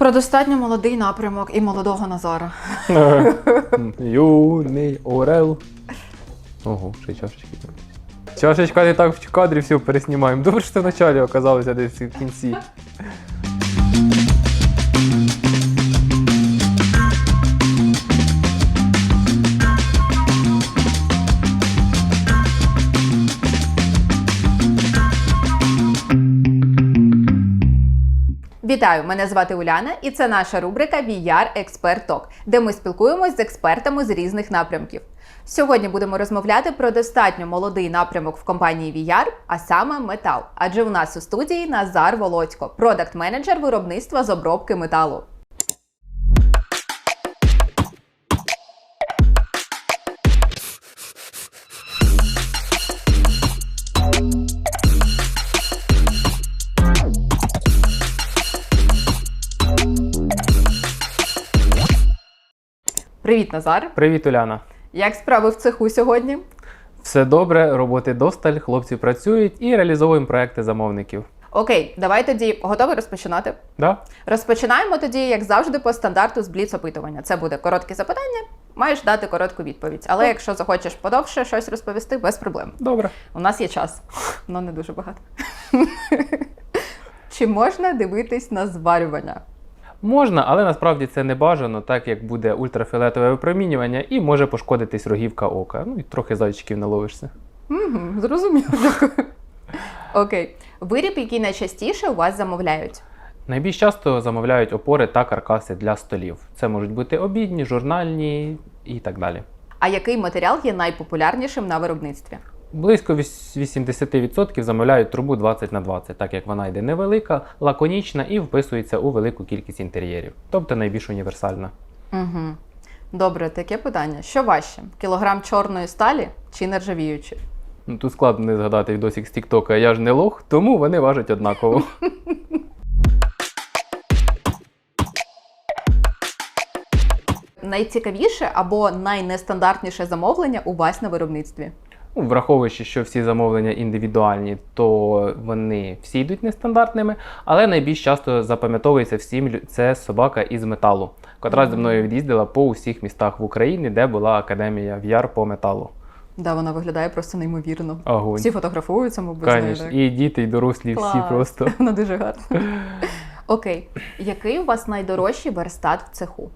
Про достатньо молодий напрямок і молодого Назара. Юний Орел. Ого, ще чашечки. Чашечка не так в кадрі все переснімаємо. Добре, що ти в началі оказалося десь в кінці. Вітаю! Мене звати Уляна, і це наша рубрика VR Expert Talk, де ми спілкуємось з експертами з різних напрямків. Сьогодні будемо розмовляти про достатньо молодий напрямок в компанії VR, а саме метал. Адже у нас у студії Назар Володько, продакт-менеджер виробництва з обробки металу. Привіт, Назар! Привіт, Уляна. Як справи в цеху сьогодні? Все добре, роботи досталь, хлопці працюють і реалізовуємо проекти замовників. Окей, давай тоді готові розпочинати. Да? Розпочинаємо тоді, як завжди, по стандарту з бліц опитування. Це буде коротке запитання, маєш дати коротку відповідь. Але якщо захочеш подовше щось розповісти, без проблем. Добре. У нас є час, але не дуже багато. Чи можна дивитись на зварювання? Можна, але насправді це не бажано, так як буде ультрафіолетове випромінювання і може пошкодитись рогівка ока. Ну і трохи зайчиків наловишся. Угу, зрозуміло, дякую. Окей. Виріб, який найчастіше у вас замовляють. Найбільш часто замовляють опори та каркаси для столів. Це можуть бути обідні, журнальні і так далі. А який матеріал є найпопулярнішим на виробництві? Близько 80% замовляють трубу 20 на 20, так як вона йде невелика, лаконічна і вписується у велику кількість інтер'єрів, тобто найбільш універсальна. Угу. Добре, таке питання. Що важче? Кілограм чорної сталі чи нержавіючі? Ну, тут складно не згадати відосик з Тіктока, я ж не лох, тому вони важать однаково. Найцікавіше або найнестандартніше замовлення у вас на виробництві? Ну, враховуючи, що всі замовлення індивідуальні, то вони всі йдуть нестандартними, але найбільш часто запам'ятовується всім це собака із металу, котра зі мною від'їздила по усіх містах в Україні, де була академія VR по металу. Да, вона виглядає просто неймовірно. Огонь. Всі фотографуються, мабуть, з нею, так? І діти, і дорослі, всі просто. Вона дуже гарна. Окей. Який у вас найдорожчий верстат в цеху?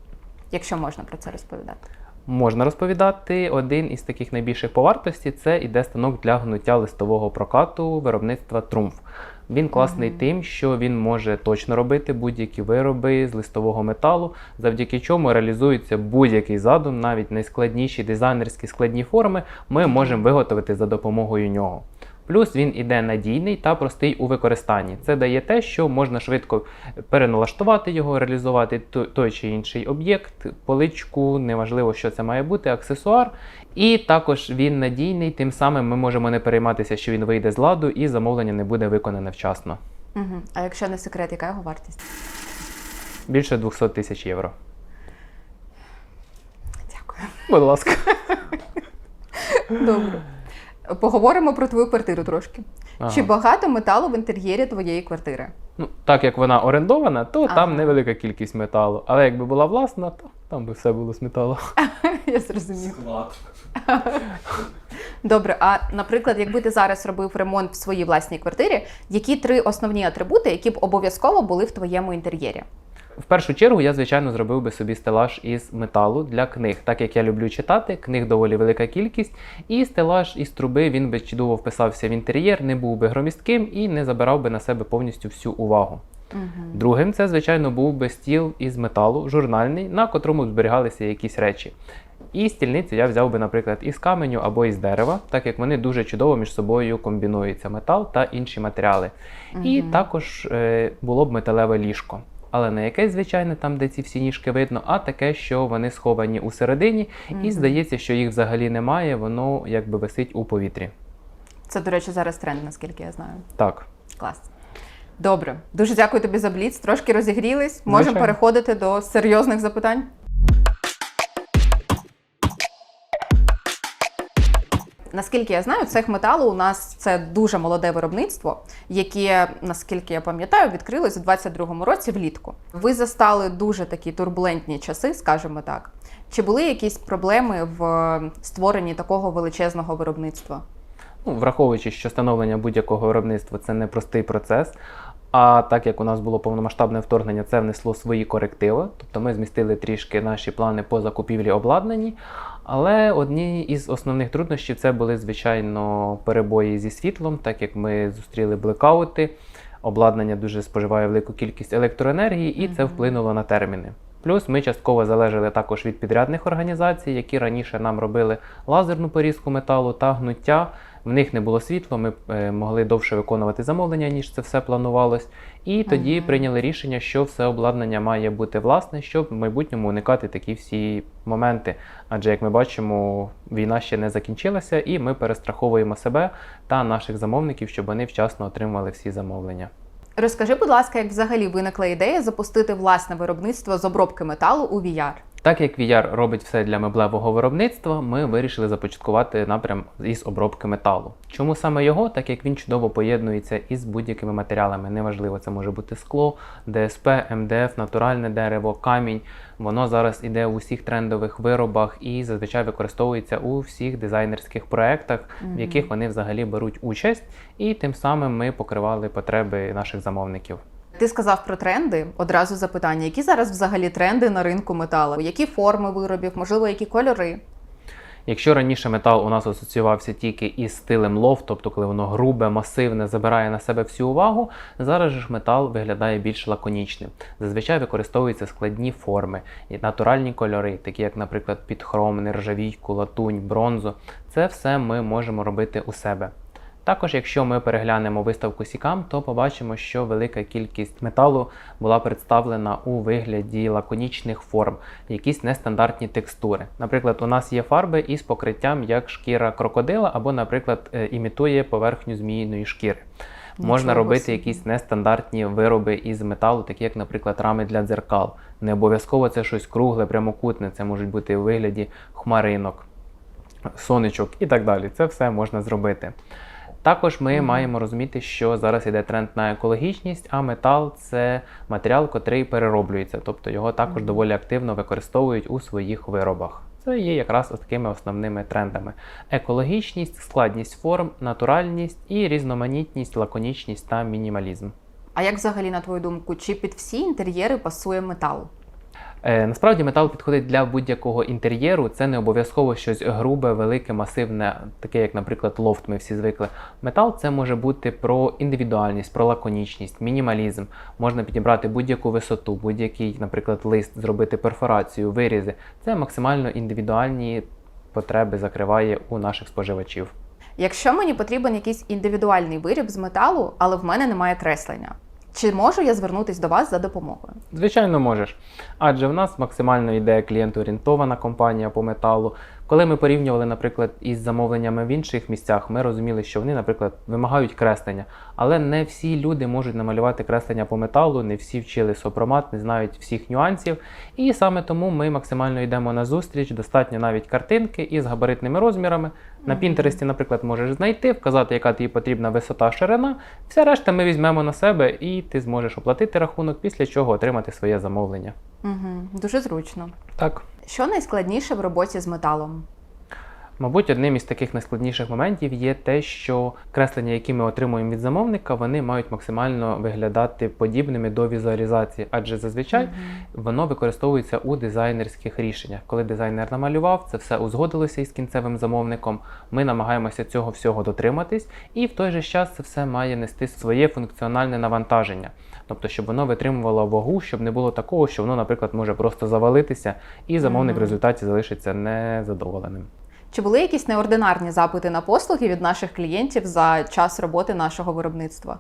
Якщо можна про це розповідати. Можна розповідати, один із таких найбільших по вартості це іде станок для гнуття листового прокату виробництва Трумф. Він класний Мгм. тим, що він може точно робити будь-які вироби з листового металу, завдяки чому реалізується будь-який задум, навіть найскладніші дизайнерські складні форми, ми можемо виготовити за допомогою нього. Плюс він іде надійний та простий у використанні. Це дає те, що можна швидко переналаштувати його, реалізувати той чи інший об'єкт, поличку, неважливо, що це має бути, аксесуар. І також він надійний, тим самим ми можемо не перейматися, що він вийде з ладу і замовлення не буде виконане вчасно. Угу. А якщо не секрет, яка його вартість? Більше 200 тисяч євро. Дякую. Будь ласка. Добре. Поговоримо про твою квартиру трошки. Ага. Чи багато металу в інтер'єрі твоєї квартири? Ну, так як вона орендована, то Ага. там невелика кількість металу. Але якби була власна, то там би все було з металу. Я зрозумів. Добре, а наприклад, якби ти зараз робив ремонт в своїй власній квартирі, які три основні атрибути, які б обов'язково були в твоєму інтер'єрі? В першу чергу я, звичайно, зробив би собі стелаж із металу для книг, так як я люблю читати, книг доволі велика кількість, і стелаж із труби він би чудово вписався в інтер'єр, не був би громістким і не забирав би на себе повністю всю увагу. Угу. Другим це, звичайно, був би стіл із металу, журнальний, на котрому зберігалися якісь речі. І стільницю я взяв би, наприклад, із каменю або із дерева, так як вони дуже чудово між собою комбінуються метал та інші матеріали. І також е, було б металеве ліжко. Але не якесь звичайне, там, де ці всі ніжки видно, а таке, що вони сховані у середині, Мгм. і здається, що їх взагалі немає, воно якби висить у повітрі. Це, до речі, зараз тренд, наскільки я знаю. Так. Клас. Добре, дуже дякую тобі за бліц. Трошки розігрілись. Можемо переходити до серйозних запитань. Наскільки я знаю, цех металу у нас це дуже молоде виробництво, яке, наскільки я пам'ятаю, відкрилось у 22-му році влітку. Ви застали дуже такі турбулентні часи, скажімо так. Чи були якісь проблеми в створенні такого величезного виробництва? Ну, враховуючи, що становлення будь-якого виробництва це не простий процес. А так як у нас було повномасштабне вторгнення, це внесло свої корективи. Тобто ми змістили трішки наші плани по закупівлі обладнані. Але одні із основних труднощів це були, звичайно, перебої зі світлом, так як ми зустріли блекаути. Обладнання дуже споживає велику кількість електроенергії, і це вплинуло на терміни. Плюс ми частково залежали також від підрядних організацій, які раніше нам робили лазерну порізку металу та гнуття. В них не було світла, ми е, могли довше виконувати замовлення, ніж це все планувалось. І тоді Мгм. прийняли рішення, що все обладнання має бути власне, щоб в майбутньому уникати такі всі моменти. Адже, як ми бачимо, війна ще не закінчилася, і ми перестраховуємо себе та наших замовників, щоб вони вчасно отримували всі замовлення. Розкажи, будь ласка, як взагалі виникла ідея запустити власне виробництво з обробки металу у VR? Так як VR робить все для меблевого виробництва, ми вирішили започаткувати напрям із обробки металу. Чому саме його? Так як він чудово поєднується із будь-якими матеріалами. Неважливо, це може бути скло, ДСП, МДФ, натуральне дерево, камінь. Воно зараз іде у всіх трендових виробах і зазвичай використовується у всіх дизайнерських проєктах, в яких вони взагалі беруть участь, і тим самим ми покривали потреби наших замовників. Ти сказав про тренди. Одразу запитання: які зараз взагалі тренди на ринку металу? Які форми виробів, можливо, які кольори? Якщо раніше метал у нас асоціювався тільки із стилем лофт, тобто коли воно грубе, масивне, забирає на себе всю увагу, зараз ж метал виглядає більш лаконічним. Зазвичай використовуються складні форми і натуральні кольори, такі як, наприклад, підхром, нержавійку, латунь, бронзу. Це все ми можемо робити у себе. Також, якщо ми переглянемо виставку Сікам, то побачимо, що велика кількість металу була представлена у вигляді лаконічних форм, якісь нестандартні текстури. Наприклад, у нас є фарби із покриттям як шкіра крокодила, або, наприклад, е, імітує поверхню зміїної шкіри. Можна робити собі. якісь нестандартні вироби із металу, такі як, наприклад, рами для дзеркал. Не обов'язково це щось кругле, прямокутне, це можуть бути у вигляді хмаринок, сонечок і так далі. Це все можна зробити. Також ми Мгм. маємо розуміти, що зараз йде тренд на екологічність, а метал це матеріал, котрий перероблюється, тобто його також Мгм. доволі активно використовують у своїх виробах. Це є якраз ось такими основними трендами: екологічність, складність форм, натуральність і різноманітність, лаконічність та мінімалізм. А як взагалі, на твою думку, чи під всі інтер'єри пасує метал? Е, насправді метал підходить для будь-якого інтер'єру. Це не обов'язково щось грубе, велике, масивне, таке як, наприклад, лофт. Ми всі звикли. Метал це може бути про індивідуальність, про лаконічність, мінімалізм. Можна підібрати будь-яку висоту, будь-який, наприклад, лист, зробити перфорацію, вирізи. Це максимально індивідуальні потреби закриває у наших споживачів. Якщо мені потрібен якийсь індивідуальний виріб з металу, але в мене немає креслення, чи можу я звернутися до вас за допомогою? Звичайно, можеш. Адже в нас максимально ідея клієнтоорієнтована компанія по металу. Коли ми порівнювали, наприклад, із замовленнями в інших місцях, ми розуміли, що вони, наприклад, вимагають креслення. Але не всі люди можуть намалювати креслення по металу, не всі вчили сопромат, не знають всіх нюансів. І саме тому ми максимально йдемо на зустріч. Достатньо навіть картинки із габаритними розмірами. На Пінтересті, наприклад, можеш знайти, вказати, яка тобі потрібна висота, ширина. Все решта ми візьмемо на себе, і ти зможеш оплатити рахунок, після чого отримати своє замовлення. Угу, дуже зручно. Так. Що найскладніше в роботі з металом? Мабуть, одним із таких найскладніших моментів є те, що креслення, які ми отримуємо від замовника, вони мають максимально виглядати подібними до візуалізації, адже зазвичай Мгм. воно використовується у дизайнерських рішеннях. Коли дизайнер намалював, це все узгодилося із кінцевим замовником. Ми намагаємося цього всього дотриматись, і в той же час це все має нести своє функціональне навантаження. Тобто, щоб воно витримувало вагу, щоб не було такого, що воно, наприклад, може просто завалитися, і замовник в результаті залишиться незадоволеним. Чи були якісь неординарні запити на послуги від наших клієнтів за час роботи нашого виробництва?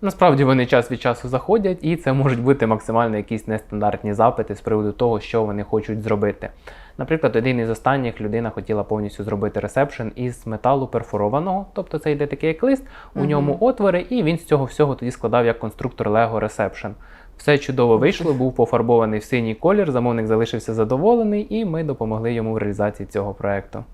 Насправді вони час від часу заходять, і це можуть бути максимально якісь нестандартні запити з приводу того, що вони хочуть зробити. Наприклад, один із останніх людина хотіла повністю зробити ресепшн із металу перфорованого, тобто це йде такий як лист, у Мгм. ньому отвори, і він з цього всього тоді складав як конструктор Lego Reception. Все чудово вийшло, був пофарбований в синій колір, замовник залишився задоволений, і ми допомогли йому в реалізації цього проекту.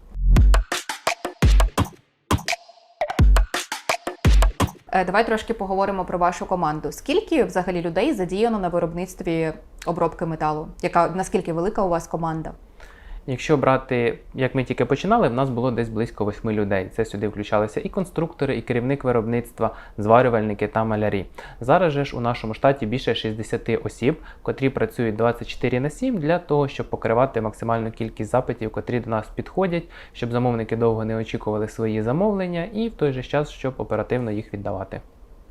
Е, давай трошки поговоримо про вашу команду. Скільки взагалі людей задіяно на виробництві обробки металу? Яка наскільки велика у вас команда? Якщо брати, як ми тільки починали, в нас було десь близько восьми людей. Це сюди включалися і конструктори, і керівник виробництва, зварювальники та малярі. Зараз же ж у нашому штаті більше 60 осіб, котрі працюють 24 на 7 для того, щоб покривати максимальну кількість запитів, котрі до нас підходять, щоб замовники довго не очікували свої замовлення, і в той же час, щоб оперативно їх віддавати.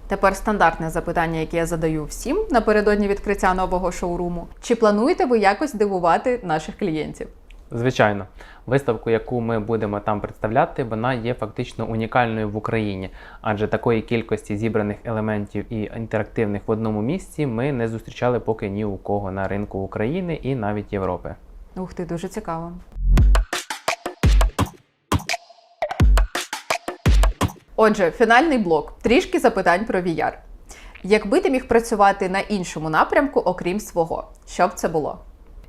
Тепер стандартне запитання, яке я задаю всім напередодні відкриття нового шоуруму. Чи плануєте ви якось дивувати наших клієнтів? Звичайно, виставку, яку ми будемо там представляти, вона є фактично унікальною в Україні, адже такої кількості зібраних елементів і інтерактивних в одному місці ми не зустрічали поки ні у кого на ринку України і навіть Європи. Ух ти, дуже цікаво. Отже, фінальний блок. Трішки запитань про VR. Якби ти міг працювати на іншому напрямку, окрім свого, що б це було?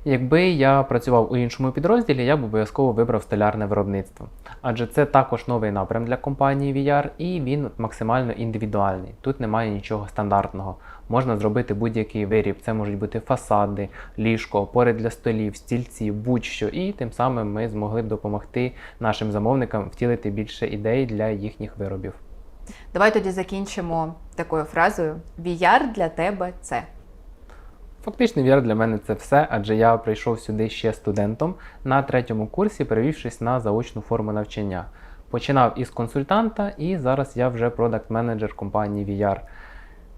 Якби я працював у іншому підрозділі, я б обов'язково вибрав столярне виробництво, адже це також новий напрям для компанії VR, і він максимально індивідуальний. Тут немає нічого стандартного. Можна зробити будь-який виріб. Це можуть бути фасади, ліжко, опори для столів, стільці, будь-що. І тим самим ми змогли б допомогти нашим замовникам втілити більше ідей для їхніх виробів. Давай тоді закінчимо такою фразою: VR для тебе це. Фактично, VR для мене це все, адже я прийшов сюди ще студентом на третьому курсі, перевівшись на заочну форму навчання. Починав із консультанта, і зараз я вже продакт-менеджер компанії VR.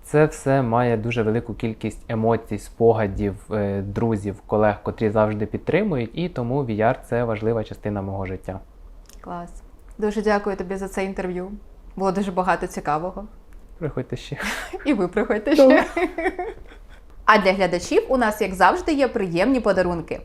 Це все має дуже велику кількість емоцій, спогадів, е, друзів, колег, котрі завжди підтримують, і тому VR це важлива частина мого життя. Клас. Дуже дякую тобі за це інтерв'ю. Було дуже багато цікавого. Приходьте ще. І ви приходьте ще. А для глядачів у нас, як завжди, є приємні подарунки.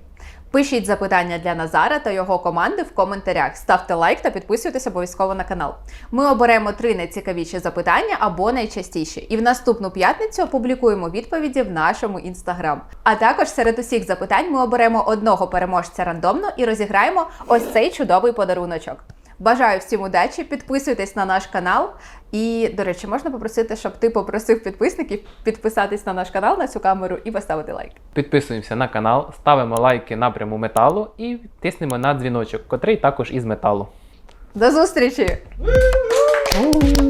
Пишіть запитання для Назара та його команди в коментарях. Ставте лайк та підписуйтесь обов'язково на канал. Ми оберемо три найцікавіші запитання або найчастіші. І в наступну п'ятницю опублікуємо відповіді в нашому інстаграм. А також серед усіх запитань ми оберемо одного переможця рандомно і розіграємо ось цей чудовий подаруночок. Бажаю всім удачі, підписуйтесь на наш канал. І, до речі, можна попросити, щоб ти попросив підписників підписатись на наш канал на цю камеру і поставити лайк. Підписуємося на канал, ставимо лайки напряму металу і тиснемо на дзвіночок, котрий також із металу. До зустрічі! У-у-у.